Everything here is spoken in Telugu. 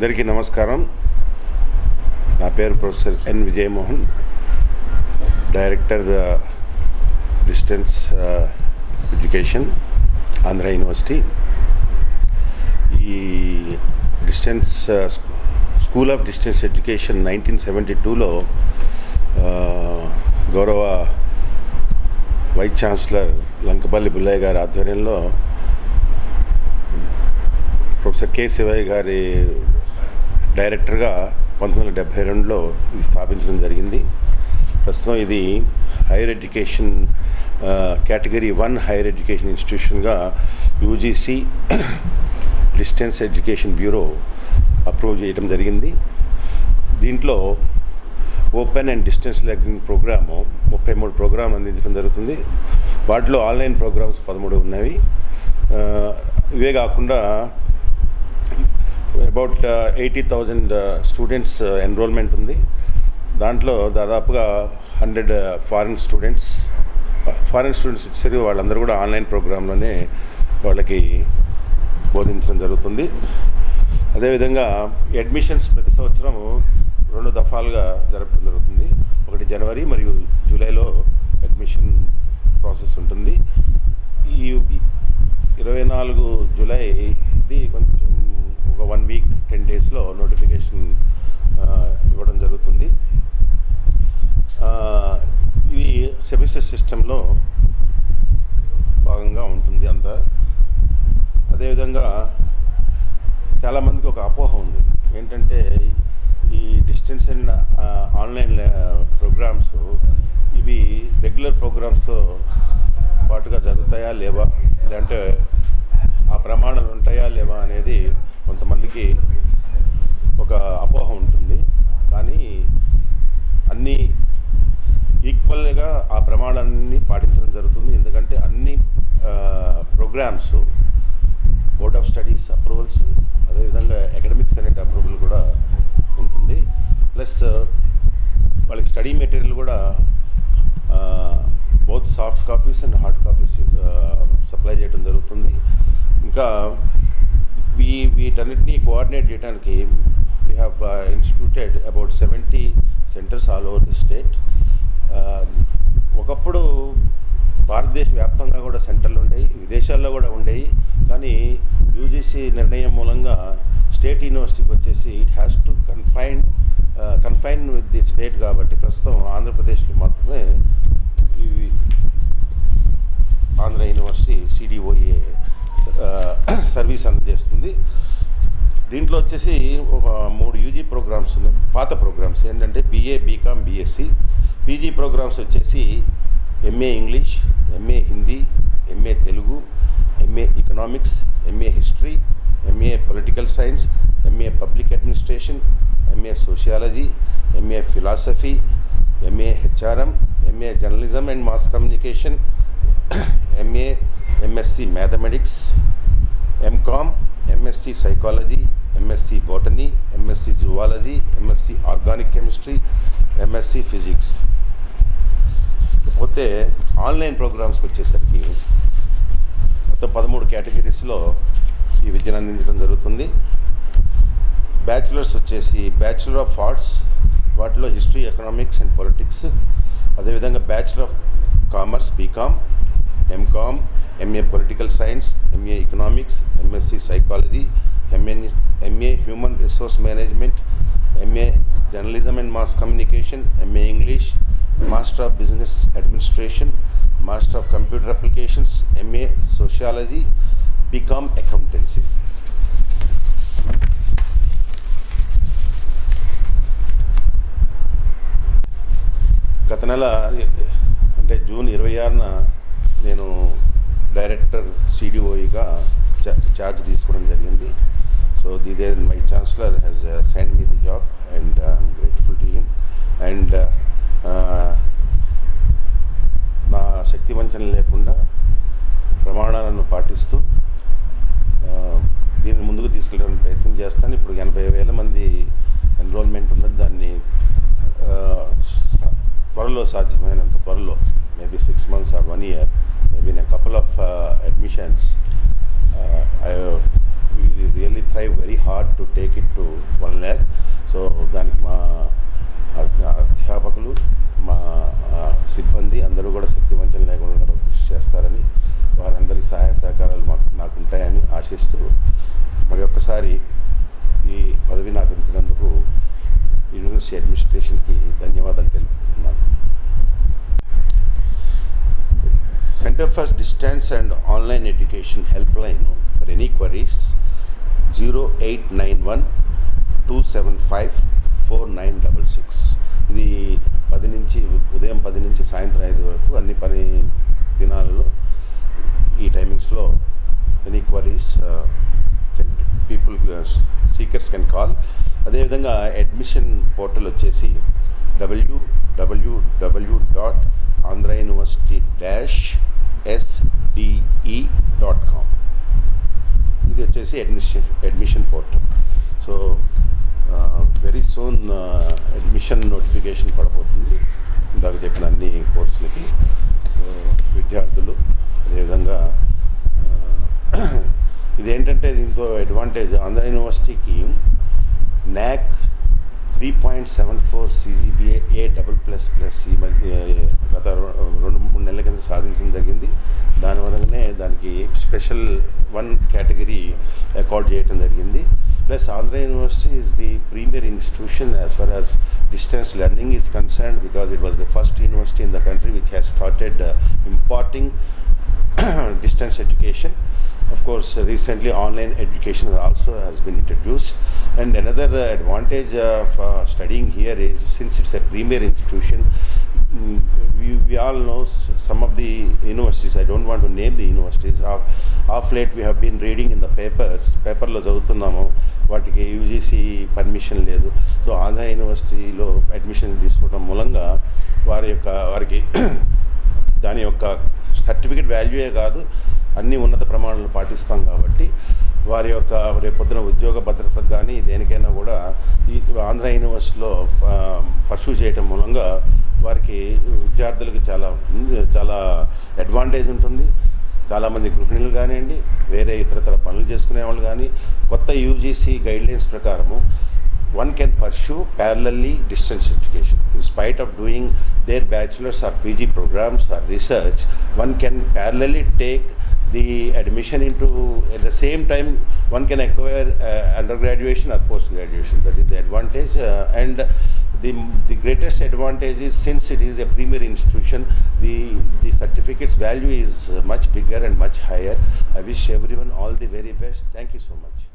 అందరికీ నమస్కారం. నా పేరు professor N Vijayamohan director distance education Andhra university. ఈ distance school of distance education nineteen seventy టూలో గౌరవ వైస్ ఛాన్సలర్ లంకపల్లి బుల్లయ్య గారి ఆధ్వర్యంలో ప్రొఫెసర్ కె శివయ్య గారి డైరెక్టర్గా పంతొమ్మిది వందల డెబ్భై రెండులో ఇది స్థాపించడం జరిగింది. ప్రస్తుతం ఇది higher education category one higher education ఇన్స్టిట్యూషన్గా UGC distance education bureau approve చేయడం జరిగింది. దీంట్లో open and distance learning programme ముప్పై మూడు ప్రోగ్రాం అందించడం జరుగుతుంది. వాటిలో ఆన్లైన్ ప్రోగ్రామ్స్ పదమూడు ఉన్నవి. ఇవే కాకుండా about eighty thousand students enrolment ఉంది. దాంట్లో దాదాపుగా hundred foreign students foreign students వచ్చేసరికి వాళ్ళందరూ కూడా ఆన్లైన్ ప్రోగ్రాంలోనే వాళ్ళకి బోధించడం జరుగుతుంది. అదేవిధంగా అడ్మిషన్స్ ప్రతి సంవత్సరం రెండు దఫాలుగా జరపడం జరుగుతుంది. ఒకటి జనవరి మరియు జూలైలో అడ్మిషన్ ప్రాసెస్ ఉంటుంది. ఈ ఇరవై నాలుగు జూలై ఇది కొంచెం ఒక వన్ వీక్ టెన్ డేస్లో నోటిఫికేషన్ ఇవ్వడం జరుగుతుంది. ఇది సెమిస్టర్ సిస్టంలో భాగంగా ఉంటుంది అంతా. అదేవిధంగా చాలామందికి ఒక అపోహ ఉంది. ఏంటంటే ఈ డిస్టెన్స్ అండ్ ఆన్లైన్ ప్రోగ్రామ్స్ ఇవి రెగ్యులర్ ప్రోగ్రామ్స్తో పాటుగా జరుగుతాయా లేవా? లేదంటే ప్రమాణాలు ఉంటాయా లేవా అనేది కొంతమందికి ఒక అపోహ ఉంటుంది. కానీ అన్నీ ఈక్వల్గా ఆ ప్రమాణాన్ని పాటించడం జరుగుతుంది. ఎందుకంటే అన్ని programmes board of studies approvals అదేవిధంగా అకాడమిక్ సెనెట్ అప్రూవల్ కూడా ఉంటుంది. ప్లస్ వాళ్ళకి స్టడీ మెటీరియల్ కూడా both soft copies and hard copies supply చేయడం జరుగుతుంది. ఇంకా వీ వీటన్నిటినీ కోఆర్డినేట్ చేయడానికి we have instituted about seventy centres all over the state ఒకప్పుడు భారతదేశ వ్యాప్తంగా కూడా సెంటర్లు ఉండేవి విదేశాల్లో కూడా ఉండేవి. కానీ యూజీసీ నిర్ణయం మూలంగా స్టేట్ యూనివర్సిటీకి వచ్చేసి it has to confine confine with the state కాబట్టి ప్రస్తుతం ఆంధ్రప్రదేశ్లో మాత్రమే సర్వీస్ అందజేస్తుంది దీంట్లో వచ్చేసి ఒక మూడు యూజీ ప్రోగ్రామ్స్ ఉన్నాయి. పాత ప్రోగ్రామ్స్ ఏంటంటే BA BCom BSc. PG programmes వచ్చేసి MA English MA Hindi MA Telugu MA economics MA history MA political science MA public administration MA sociology MA philosophy MA HRM MA journalism and mass communication MA MSc mathematics MCom MSc psychology MSc botany MSc zoology MSc organic chemistry MSc physics పోతే ఆన్లైన్ ప్రోగ్రామ్స్కి వచ్చేసరికి మొత్తం పదమూడు కేటగిరీస్లో ఈ విద్యను అందించడం జరుగుతుంది. బ్యాచులర్స్ వచ్చేసి బ్యాచులర్ ఆఫ్ ఆర్ట్స్ వాటిలో హిస్టరీ ఎకనామిక్స్ అండ్ పొలిటిక్స్ అదేవిధంగా bachelor of commerce BCom MCom MA political science MA economics MSc psychology MA MA human resource management MA journalism and mass communication MA English master of business administration master of computer applications MA sociology BCom accountancy గత నెల అంటే జూన్ ఇరవై ఆరున నేను డైరెక్టర్ సిడిఓఈగా ఛార్జ్ తీసుకోవడం జరిగింది so the they my uh, has me me the job and I'm grateful to him. And uh, uh, నా శక్తి వంచన లేకుండా ప్రమాణాలను పాటిస్తూ దీన్ని ముందుకు తీసుకెళ్ళడానికి ప్రయత్నం చేస్తాను ఇప్పుడు ఎనభై వేల మంది ఎన్రోల్మెంట్ ఉన్నది దాన్ని త్వరలో సాధ్యమైనంత త్వరలో maybe six months or one year maybe నా couple of admissions I we really thrive very hard to take it to ఆశిస్తూ మరి ఒక్కసారి ఈ పదవి నాకు ఇచ్చినందుకు యూనివర్సిటీ అడ్మినిస్ట్రేషన్కి ధన్యవాదాలు తెలుపుతున్నాను. Centre for distance and online education help line for any queries zero eight nine one two seven five four nine double six. ఇది పది నుంచి ఉదయం పది నుంచి సాయంత్రం ఐదు వరకు అన్ని పని దినాలలో ఈ టైమింగ్స్లో కెన్ కాల్. అదేవిధంగా అడ్మిషన్ పోర్టల్ వచ్చేసి W W W dot Andhra university dash SDE dot com ఇది వచ్చేసి admission admission portal. So very soon admission notification పడబోతుంది. ఇందాక చెప్పిన అన్ని కోర్సులకి. సో విద్యార్థులు అదేవిధంగా ఇదేంటంటే దీంతో అడ్వాంటేజ్ ఆంధ్ర యూనివర్సిటీకి NAAC three point seven four CGPA A double plus plus ఈ మధ్య గత రెండు మూడు నెలల కింద సాధించడం జరిగింది. దాని వలననే దానికి స్పెషల్ వన్ కేటగిరీ అకార్డ్ చేయడం జరిగింది. Plus Andhra university is the premier institution as far as distance learning is concern because it was the first university in the country which has started imparting distance education. Of course, recently online education also has been introduced. And another uh, advantage of uh, studying here is since it's a premier institution, we, we all know some of the universities, I don't want to name the universities, of, of late we have been reading in the papers, పేపర్లో చదువుతున్నాము వాటికి యూజీసీ పర్మిషన్ లేదు సో ఆంధ్ర యూనివర్సిటీలో అడ్మిషన్ తీసుకోవడం మూలంగా వారి యొక్క వారికి దాని యొక్క సర్టిఫికేట్ వాల్యూయే కాదు అన్ని ఉన్నత ప్రమాణాలు పాటిస్తాం కాబట్టి వారి యొక్క రేపొద్దున ఉద్యోగ భద్రతకు కానీ దేనికైనా కూడా ఈ ఆంధ్ర యూనివర్సిటీలో పర్సూ చేయటం మూలంగా వారికి విద్యార్థులకు చాలా చాలా అడ్వాంటేజ్ ఉంటుంది. చాలామంది గృహిణులు కానివ్వండి వేరే ఇతరతర పనులు చేసుకునే వాళ్ళు కానీ కొత్త యూజీసీ గైడ్లైన్స్ ప్రకారము one can pursue parallelly distance education. In spite of doing their bachelor's or PG programs or research, one can parallelly take the admission into at the same time one can acquire uh, undergraduation or post graduation. That is the advantage, uh, and the the greatest advantage is since it is a premier institution, the the certificate's value is much bigger and much higher. I wish everyone all the very best. Thank you so much.